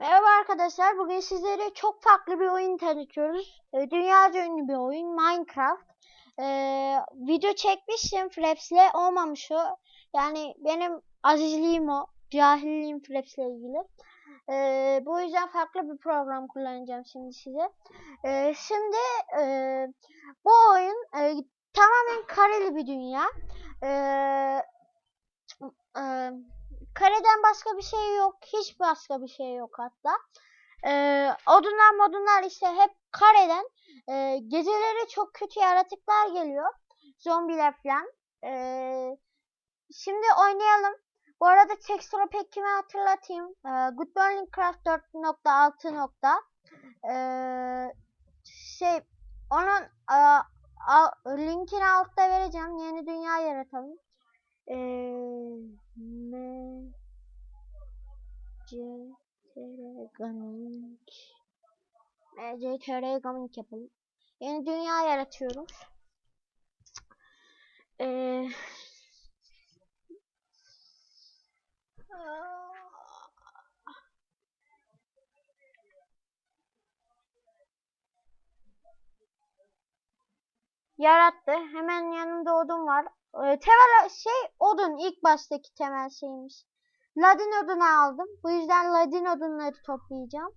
Merhaba arkadaşlar. Bugün sizlere çok farklı bir oyun tanıtıyoruz. Ee, Dünyaca ünlü bir oyun Minecraft. Ee, video çekmiştim Fraps'le. Olmamış o. Yani benim azizliğim o. Cahilliğim Fraps'le ilgili. Ee, bu yüzden farklı bir program kullanacağım şimdi size. Ee, şimdi e, bu oyun e, tamamen kareli bir dünya. Ee, e, kareden başka bir şey yok. Hiç başka bir şey yok hatta. Ee, odunlar modunlar işte hep kareden. Ee, geceleri çok kötü yaratıklar geliyor. Zombiler falan. Ee, şimdi oynayalım. Bu arada texture pack kimi hatırlatayım. Ee, Good Morning Craft 4.6 nokta. Ee, şey onun a, a, linkini altta vereceğim. Yeni dünya yaratalım. Ee, M C T R Gaming M C T R Gaming yapalım. Yeni dünya yaratıyoruz. Ee, yarattı. Hemen yanında odun var. Ee, temel şey odun ilk baştaki temel şeymiş. Ladin odunu aldım. Bu yüzden ladin odunları toplayacağım.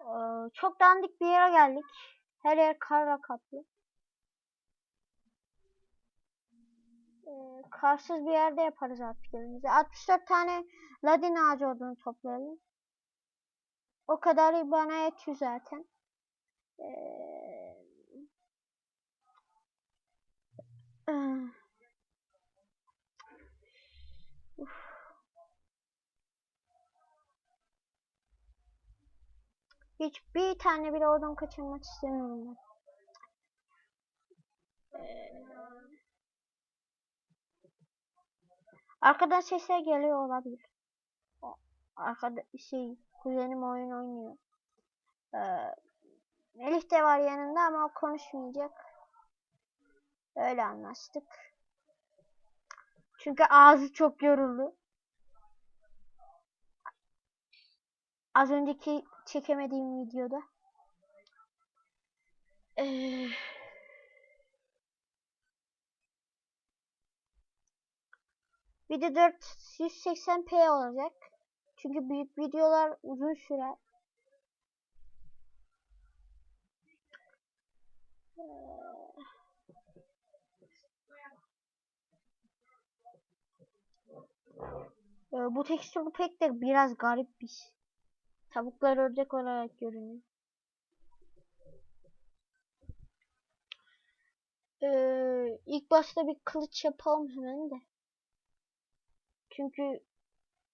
Ee, çok dandik bir yere geldik. Her yer karla kaplı. Ee, karsız bir yerde yaparız artık evimizi. 64 tane ladin ağacı odunu toplayalım. O kadar bana yetiyor zaten. Ee, ıh. Uf. Hiç bir tane bile odun kaçırmak istemiyorum ben. Ee, Arkadan sesler geliyor olabilir. Arkada şey kuzenim oyun oynuyor. Ee, Melih de var yanında ama o konuşmayacak. Öyle anlaştık. Çünkü ağzı çok yoruldu. Az önceki çekemediğim videoda. Ee, video 480p olacak. Çünkü büyük videolar uzun sürer. Ee, bu tekstür pek de biraz garip bir şey. Tavuklar ördek olarak görünüyor. Ee, ilk başta bir kılıç yapalım hemen de. Çünkü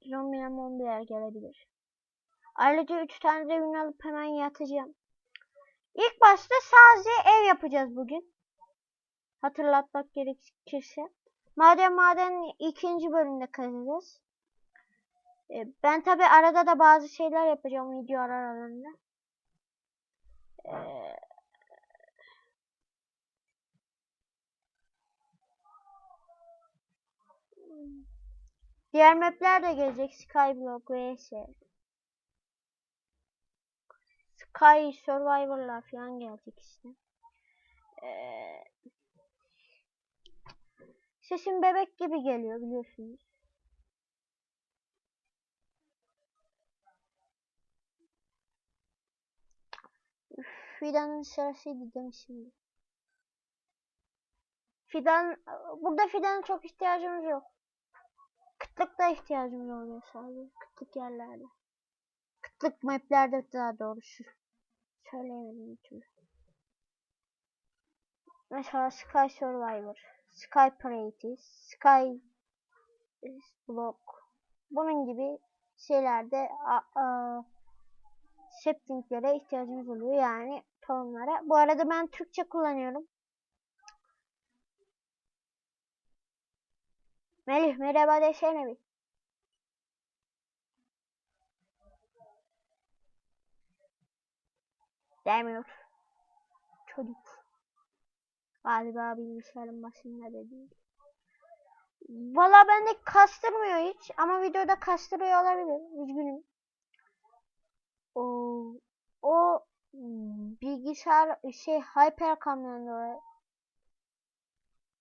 zombiler mombiler gelebilir. Ayrıca 3 tane de ürün alıp hemen yatacağım. İlk başta sadece ev yapacağız bugün. Hatırlatmak gerekirse. Maden maden ikinci bölümde kazacağız. Ee, ben tabi arada da bazı şeyler yapacağım video aralarında. Ee, Diğer mapler de gelecek. Skyblock vs. Sky Survivor'lar falan gelecek işte. Ee, sesim bebek gibi geliyor biliyorsunuz. Üf, Fidan'ın sırasıydı demişim. Fidan, burada fidanın çok ihtiyacımız yok. Kıtlıkta ihtiyacımız oluyor sadece. Kıtlık yerlerde. Kıtlık maplerde daha doğrusu. Söyleyemedim bir türlü. Mesela Sky Survivor, Sky Practice, Sky Block. Bunun gibi şeylerde a, sapling'lere ihtiyacımız oluyor. Yani tohumlara. Bu arada ben Türkçe kullanıyorum. Melih merhaba desene bir. Demiyor. Çocuk. Galiba bilgisayarın başında da değil. Valla bende kastırmıyor hiç ama videoda kastırıyor olabilir. Üzgünüm. Hmm, Bilgisayar şey Hypercam oraya.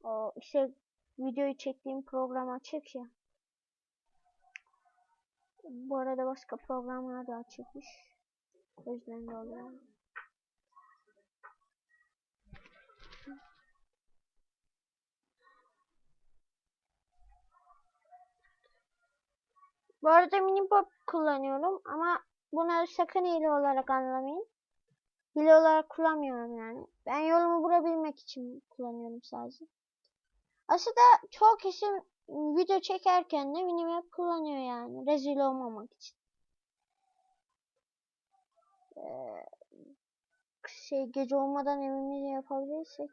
O işte videoyu çektiğim program açık ya. Bu arada başka programlar da açıkmış. O oluyor. Bu arada mini pop kullanıyorum ama bunu sakın hile olarak anlamayın. Hile olarak kullanmıyorum yani. Ben yolumu bulabilmek için kullanıyorum sadece. Aslında çoğu kişi video çekerken de minimap kullanıyor yani. Rezil olmamak için. Ee, şey gece olmadan evimizi yapabilirsek.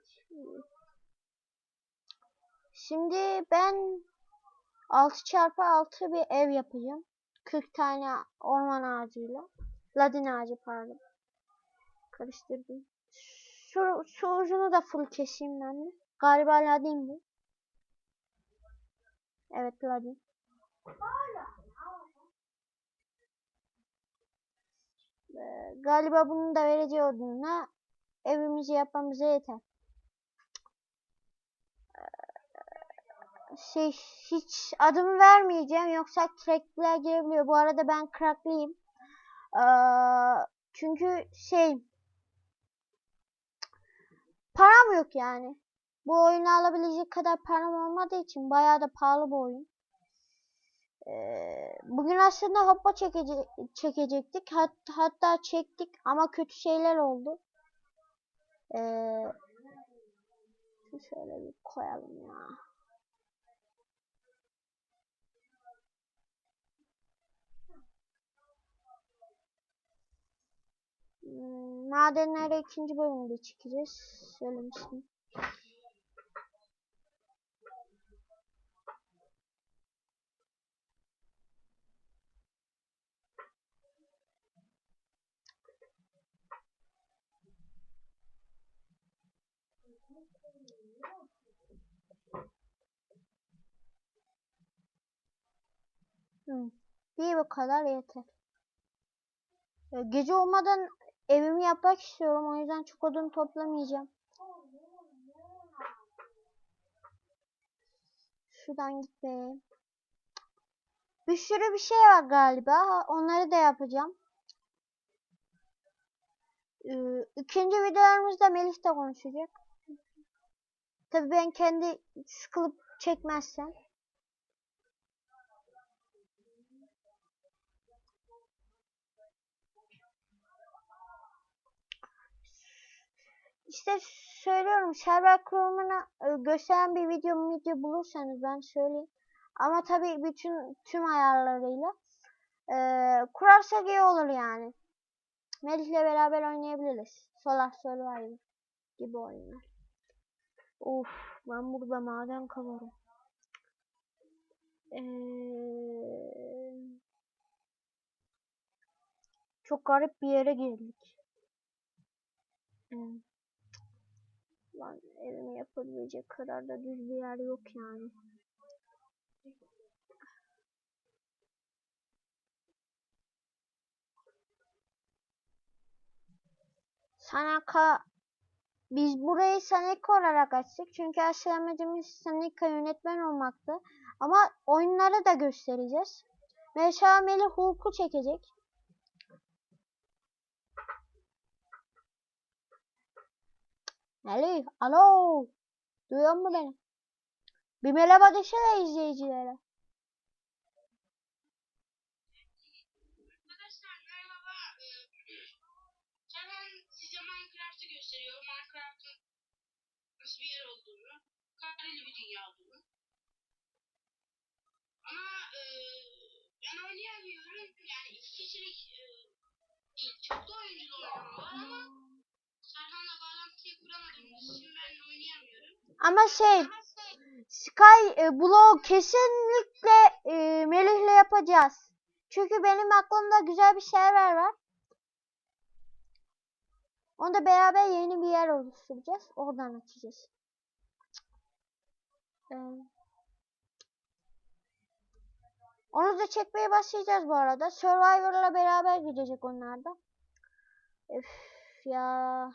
Şimdi ben 6 çarpı 6 bir ev yapacağım. 40 tane orman ağacıyla. Ladin ağacı pardon. Karıştırdım. Şu, şu ucunu da full keseyim ben de. Galiba ladin bu. Evet ladin. Ee, galiba bunun da vereceği odunla evimizi yapmamıza yeter. Şey hiç adımı vermeyeceğim yoksa crackler girebiliyor. Bu arada ben crackliyim. Ee, çünkü şey param yok yani. Bu oyunu alabilecek kadar param olmadığı için bayağı da pahalı bir oyun. Ee, bugün aslında hoppa çekece çekecektik. Hat hatta çektik ama kötü şeyler oldu. Ee, şöyle bir koyalım ya. Madenlere ikinci bölümde çıkacağız. Söylemiştim. Hmm. Bir bu kadar yeter. Ee, Gece olmadan evimi yapmak istiyorum. O yüzden çok odun toplamayacağım. Şuradan git be. Bir sürü bir şey var galiba. Onları da yapacağım. Ee, ikinci videolarımızda Melih de konuşacak. Tabii ben kendi sıkılıp çekmezsem. İşte söylüyorum server kurulumunu e, gösteren bir video video bulursanız ben söyleyeyim. Ama tabii bütün tüm ayarlarıyla e, kurarsak iyi olur yani. Melih'le beraber oynayabiliriz. Solar Survivor gibi oyunlar. Of ben burada maden kavarım. Ee, çok garip bir yere girdik. Hmm. Lan evimi yapabilecek kadar da düz bir yer yok yani. Sanaka biz burayı Saneka olarak açtık. Çünkü asıl amacımız Saneka yönetmen olmaktı. Ama oyunları da göstereceğiz. Mesela Hulk'u çekecek. Melih, alo. Duyuyor musun beni? Bir merhaba desene izleyicilere. Ee, gösteriyor. Minecraft'ın nasıl bir yer olduğunu, kareli bir dünya olduğunu. Ama e, ben oynayamıyorum. Yani iki kişilik e, değil. Çok da oyunculu oynamalı ama Serhan'la Ama şey, Sky e, Blow kesinlikle e, Melih'le yapacağız. Çünkü benim aklımda güzel bir server var. Onda beraber yeni bir yer oluşturacağız. Oradan açacağız. Ee, onu da çekmeye başlayacağız bu arada. Survivor'la beraber gidecek onlar da. Öf, ya.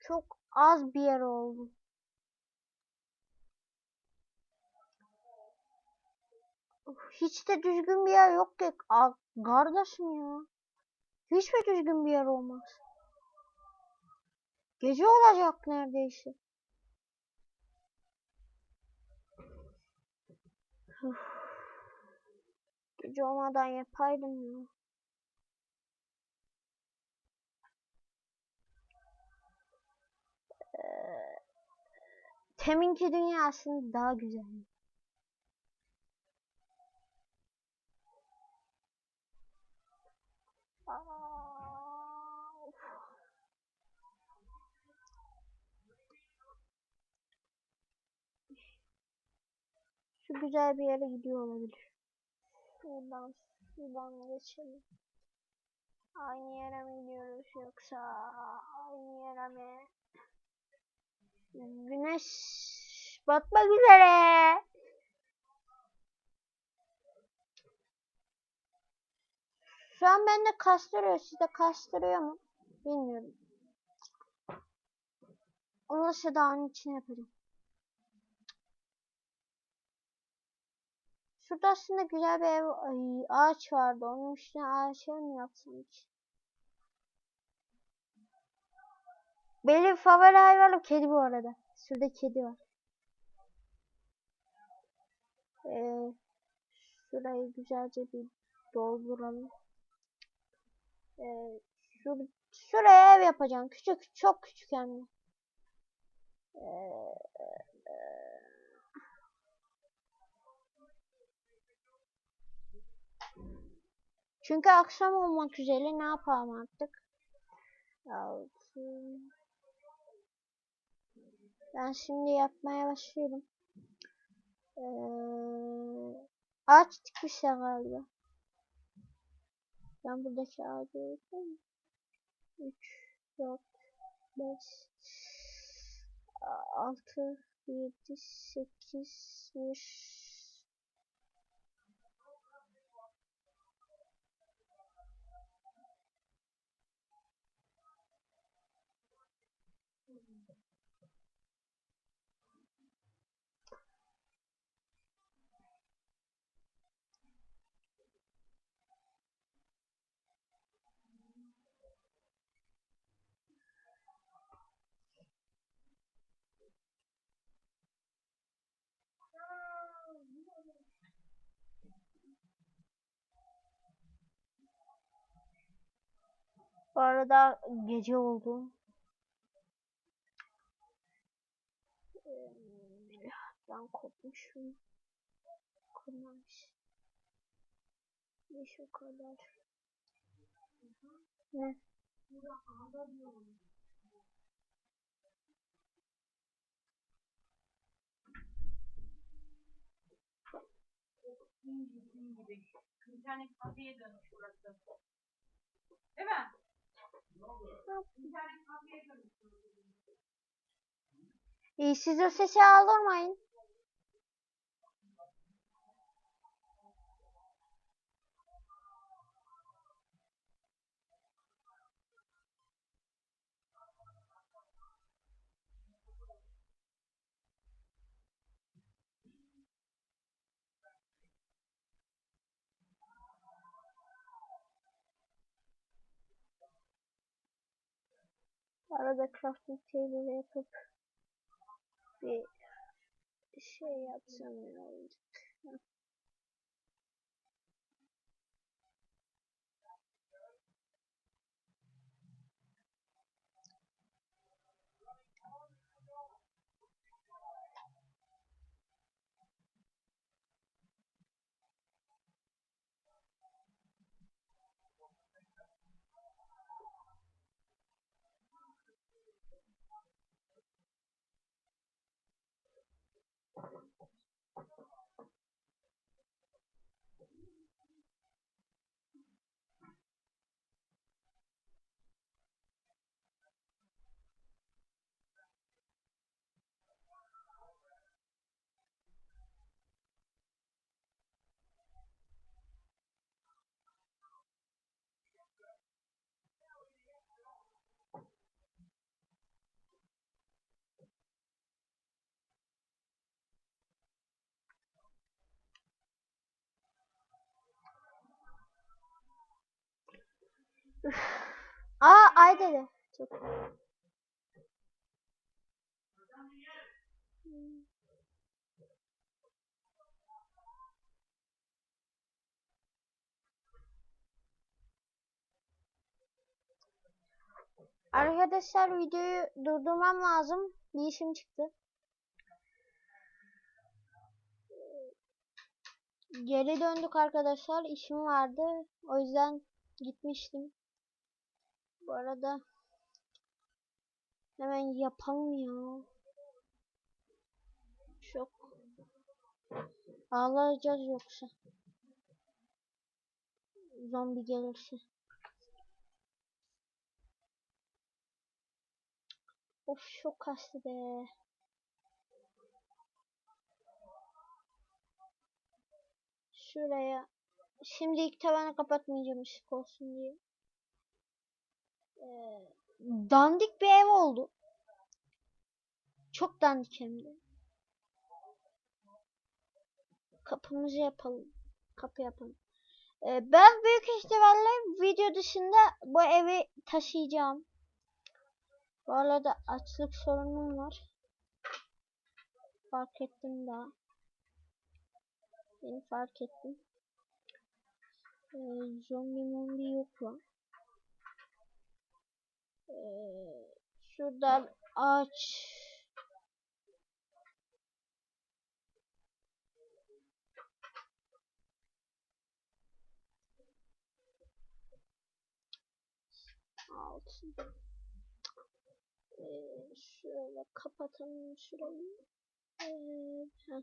Çok az bir yer oldu. Hiç de düzgün bir yer yok ki. Aa, kardeşim ya. Hiç mi düzgün bir yer olmaz? Gece olacak neredeyse. Gece olmadan yapaydım ya. Ee, Teminki dünyasında daha güzel. Güzel bir yere gidiyor olabilir. Şuradan, şuradan geçelim. Aynı yere mi gidiyoruz yoksa aynı yere mi? Güneş batmak üzere. Şu an bende kastırıyor. Sizde kastırıyor mu? Bilmiyorum. Onu sedağın içine yapacağım. Şurada aslında güzel bir ev, ay, ağaç vardı. Onun üstüne ağaç mi yapsam ki? Benim favori hayvanım kedi bu arada. Şurada kedi var. Ee, şurayı güzelce bir dolduralım. Ee, şur şuraya ev yapacağım. Küçük, çok küçük hem de. Ee, Çünkü akşam olmak üzere ne yapalım artık? Altı. Ben şimdi yapmaya başlıyorum. Ee, ağaç dikmişler galiba. Ben buradaki ağacı yapayım. 3, 4, 5, 6, 7, 8, 1, Bu arada gece oldu. Ee, Ben kopmuşum. Kırmamış. Bir şu kadar. Ne? İnternet kafeye dönmüş burası. Değil mi? İnternet kafeye dönmüş. İyi siz o sesi aldırmayın. Arada crafting table yapıp bir şey yapsam ne olacak? Aa ay dedi. Çok. Arkadaşlar videoyu durdurmam lazım. Bir işim çıktı. Geri döndük arkadaşlar. İşim vardı. O yüzden gitmiştim. Bu arada hemen yapalım ya. Çok ağlayacağız yoksa. Zombi gelirse. Of çok kastı be. Şuraya. Şimdi ilk tavanı kapatmayacağım ışık olsun diye. Ee, dandik bir ev oldu. Çok dandik hem de. Kapımızı yapalım. Kapı yapalım. Ee, ben büyük ihtimalle video dışında bu evi taşıyacağım. Bu arada açlık sorunum var. Fark ettim daha. Yeni fark ettim. Ee, zombi mombi yok lan. Ee, şuradan aç. Altı. Ee, şöyle kapatalım şurayı. Ee, heh,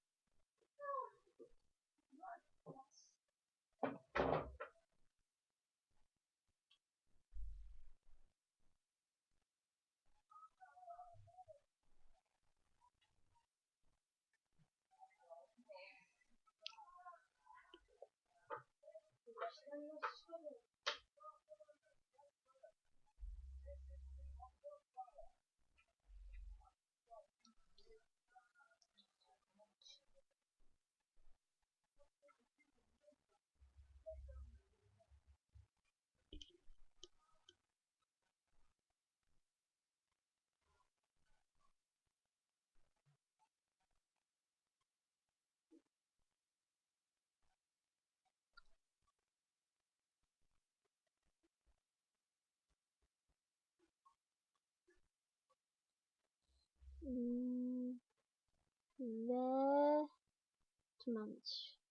Ve tamamdır.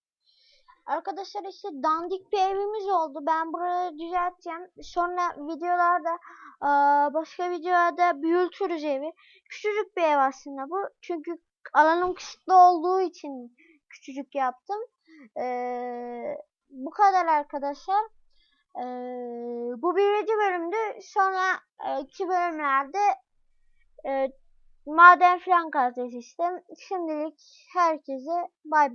Arkadaşlar işte dandik bir evimiz oldu. Ben burayı düzelteceğim. Sonra videolarda başka videolarda büyütürüz evi. Küçücük bir ev aslında bu. Çünkü alanım kısıtlı olduğu için küçücük yaptım. Eee, bu kadar arkadaşlar. Eee, bu birinci bölümdü. Sonra e, iki bölümlerde e, maden falan kazacağız işte. Şimdilik herkese bay bay.